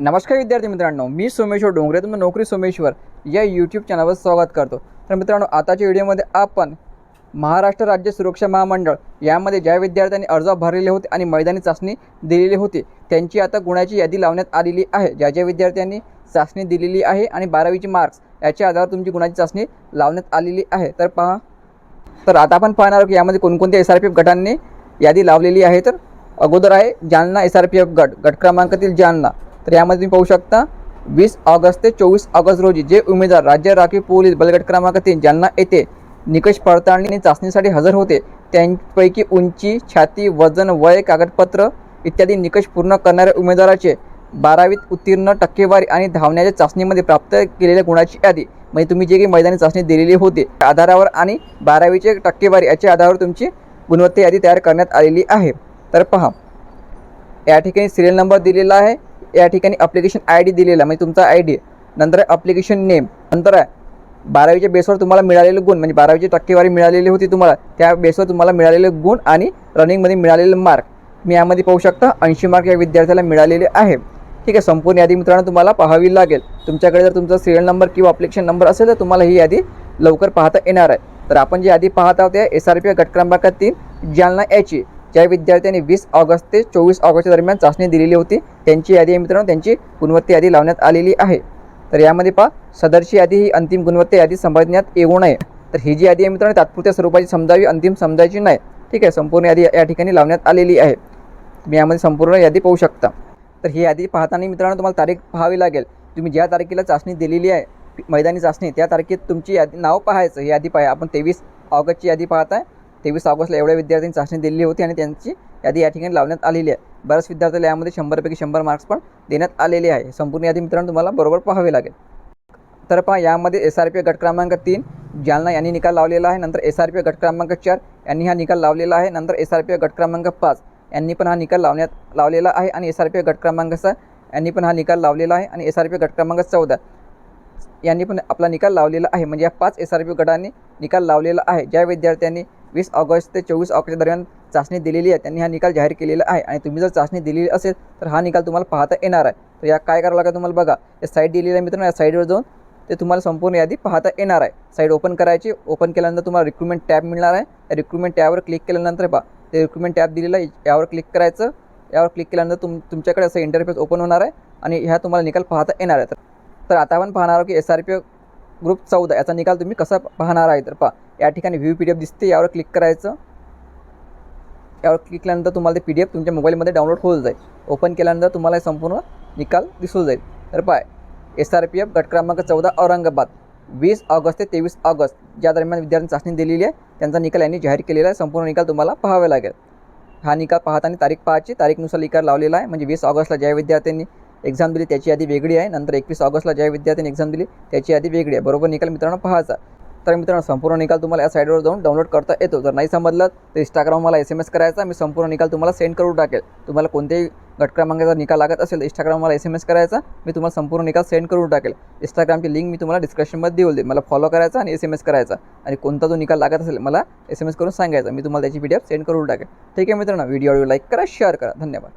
नमस्कार विद्यार्थी मित्रांनो मी सोमेश्वर डोंगरे तुमचं नोकरी सोमेश्वर या यूट्यूब चॅनलवर स्वागत करतो. तर मित्रांनो आताच्या व्हिडिओमध्ये आपण महाराष्ट्र राज्य सुरक्षा महामंडळ यामध्ये ज्या विद्यार्थ्यांनी अर्ज भरलेले होते आणि मैदानी चाचणी दिलेली होती त्यांची आता गुणाची यादी लावण्यात आलेली आहे. ज्या ज्या विद्यार्थ्यांनी चाचणी दिलेली आहे आणि बारावीची मार्क्स याच्या आधारावर तुमची गुणाची चाचणी लावण्यात आलेली आहे. तर पहा. तर आता आपण पाहणार आहोत की यामध्ये कोणकोणत्या एस आर पी एफ गटांनी यादी लावलेली आहे. तर अगोदर आहे Jalna S R P F गट गट क्रमांकातील जालना. तर यामध्ये तुम्ही पाहू शकता वीस ऑगस्ट ते चोवीस ऑगस्ट रोजी जे उमेदवार राज्य राखीव पोलीस बलगट क्रमांक तीन जालना येथे निकष पडताळणी आणि चाचणीसाठी हजर होते त्यांपैकी उंची छाती वजन वय कागदपत्र इत्यादी निकष पूर्ण करणाऱ्या उमेदवाराचे बारावीत उत्तीर्ण टक्केवारी आणि धावण्याच्या चाचणीमध्ये प्राप्त केलेल्या गुणाची यादी म्हणजे तुम्ही जे काही मैदानी चाचणी दिलेली होती त्या आधारावर आणि बारावीचे टक्केवारी याच्या आधारावर तुमची गुणवत्ता यादी तयार करण्यात आलेली आहे. तर पहा या ठिकाणी सिरियल नंबर दिलेला आहे. या ठिकाणी अप्लिकेशन आय डी दिलेला म्हणजे तुमचा आय डी नंतर आहे अप्लिकेशन नेम नंतर आहे बारावीच्या बेसवर तुम्हाला मिळालेले गुण म्हणजे बारावीची टक्केवारी मिळालेली होती तुम्हाला त्या बेसवर तुम्हाला मिळालेले गुण आणि रनिंगमध्ये मिळालेले मार्क मी यामध्ये पाहू शकता ऐंशी मार्क या विद्यार्थ्याला मिळालेले आहे. ठीक आहे संपूर्ण यादी मित्रांनो तुम्हाला पाहावी लागेल. तुमच्याकडे जर तुमचा सिरियल नंबर किंवा अप्लिकेशन नंबर असेल तर तुम्हाला ही यादी लवकर पाहता येणार आहे. तर आपण जी यादी पाहत आहोत एस आर पी गट क्रमांक तीन जालना याची ज्या विद्यार्थ्यांनी वीस ऑगस्ट ते चोवीस ऑगस्टच्या दरम्यान चाचणी दिलेली होती. त्यांची यादी आहे मित्रांनो त्यांची गुणवत्ता यादी लावण्यात आलेली आहे. तर यामध्ये पहा सदरची यादी ही अंतिम गुणवत्ता यादी समजण्यात येऊ नये. तर ही जी यादी आहे मित्रांनो तात्पुरत्या स्वरूपाची समजावी अंतिम समजायची नाही. ठीक आहे संपूर्ण यादी या ठिकाणी लावण्यात आलेली आहे. तुम्ही यामध्ये संपूर्ण यादी पाहू शकता. तर ही यादी पाहताना मित्रांनो तुम्हाला तारीख पाहावी लागेल. तुम्ही ज्या तारखेला चाचणी दिलेली आहे मैदानी चाचणी त्या तारखेत तुमची यादी नाव पाहायचं. ही यादी पाहा आपण तेवीस ऑगस्टची यादी पाहत आहे तेवीस ऑगस्टला एवढ्या विद्यार्थ्यांनी चाचणी दिलेली होती आणि त्यांची यादी या ठिकाणी लावण्यात आलेली आहे. बऱ्याच विद्यार्थ्याला यामध्ये शंभरपैकी शंभर मार्क्स पण देण्यात आलेले आहे. संपूर्ण यादी मित्रांनो तुम्हाला बरोबर पाहावी लागेल. तर पहा यामध्ये एस आर पी गट क्रमांक तीन जालना यांनी निकाल लावलेला आहे. नंतर एस आर पी गट क्रमांक चार यांनी हा निकाल लावलेला आहे. नंतर एस आर पी गट क्रमांक पाच यांनी पण हा निकाल लावण्यात लावलेला आहे. आणि एस आर पी गट क्रमांक सहा यांनी पण हा निकाल लावलेला आहे. आणि एस आर पी गट क्रमांक चौदा यांनी पण आपला निकाल लावलेला आहे. म्हणजे या पाच एस आर पी गटांनी निकाल लावलेला आहे. ज्या विद्यार्थ्यांनी वीस ऑगस्ट ते चोवीस ऑगस्ट दरम्यान चाचणी दिलेली आहे त्यांनी हा निकाल जाहीर केलेला आहे. आणि तुम्ही जर चाचणी दिलेली असेल तर हा निकाल तुम्हाला पाहता येणार आहे. तर या काय करावं लागेल तुम्हाला बघा. या साईड दिलेली आहे मित्रांनो या साईडवर जाऊन ते तुम्हाला संपूर्ण यादी पाहता येणार आहे. साईड ओपन करायची ओपन केल्यानंतर तुम्हाला रिक्रुटमेंट टॅब मिळणार आहे. त्या रिक्रुटमेंट टॅबवर क्लिक केल्यानंतर पहा ते रिक्रुटमेंट टॅब दिलेलं आहे. यावर क्लिक करायचं. यावर क्लिक केल्यानंतर तुम तुमच्याकडे असं इंटरफेस ओपन होणार आहे. आणि ह्या तुम्हाला निकाल पाहता येणार आहे. तर आता आपण पाहणार आहोत की एस आर पी ग्रुप चौदा याचा निकाल तुम्ही कसा पाहणार आहे? तर पहा या ठिकाणी व्ह्यू पी डी एफ दिसते यावर क्लिक करायचं. यावर क्लिक केल्यानंतर तुम्हाला ते पी डी एफ तुमच्या मोबाईलमध्ये डाउनलोड होऊन जाईल. ओपन केल्यानंतर तुम्हाला हे संपूर्ण निकाल दिसून जाईल. तर पाय एस आर पी एफ गट क्रमांक चौदा औरंगाबाद. वीस ऑगस्ट ते तेवीस ऑगस्ट ज्या दरम्यान विद्यार्थ्यांनी चाचणी दिलेली आहे त्यांचा निकाल यांनी जाहीर केलेला आहे. संपूर्ण निकाल तुम्हाला पाहावा लागेल. हा निकाल पाहताना तारीख पाहायची. तारीखनुसार निकाल लावलेला आहे. म्हणजे वीस ऑगस्टला ज्या विद्यार्थ्यांनी एक्झाम दिली त्याची यादी वेगळी आहे. नंतर एकवीस ऑगस्टला ज्या विद्यार्थ्यांनी एक्झाम दिली त्याची यादी वेगळी आहे. बरोबर निकाल मित्रांनो पाहायचा तर मित्रांनो संपूर्ण निकाल तुम्हाला या साईडवर जाऊन डाउनलोड करता येतो. जर नाही समजलं तर इंस्टाग्राम मला एस एम एस करायचा. मी संपूर्ण निकाल तुम्हाला सेंड करून टाकेल. तुम्हाला कोणत्याही गटक्रमांकाचा निकाल लागत असेल तर इंस्टाग्राम मला एस एम एस करायचा. मी तुम्हाला संपूर्ण निकाल सेंड करून टाकेल. इंस्टाग्रामची लिंक मी तुम्हाला डिस्क्रिप्शनमध्ये देऊ देईल मला फॉलो करायचा आणि एस एम एस करायचा. आणि कोणता जो निकाल लागत असेल मला एस एम एस करून सांगायचा. मी तुम्हाला त्याची पी डी एफ सेंड करून टाकेल. ठीक आहे मित्रांनो व्हिडिओ लाईक करा शेअर करा. धन्यवाद.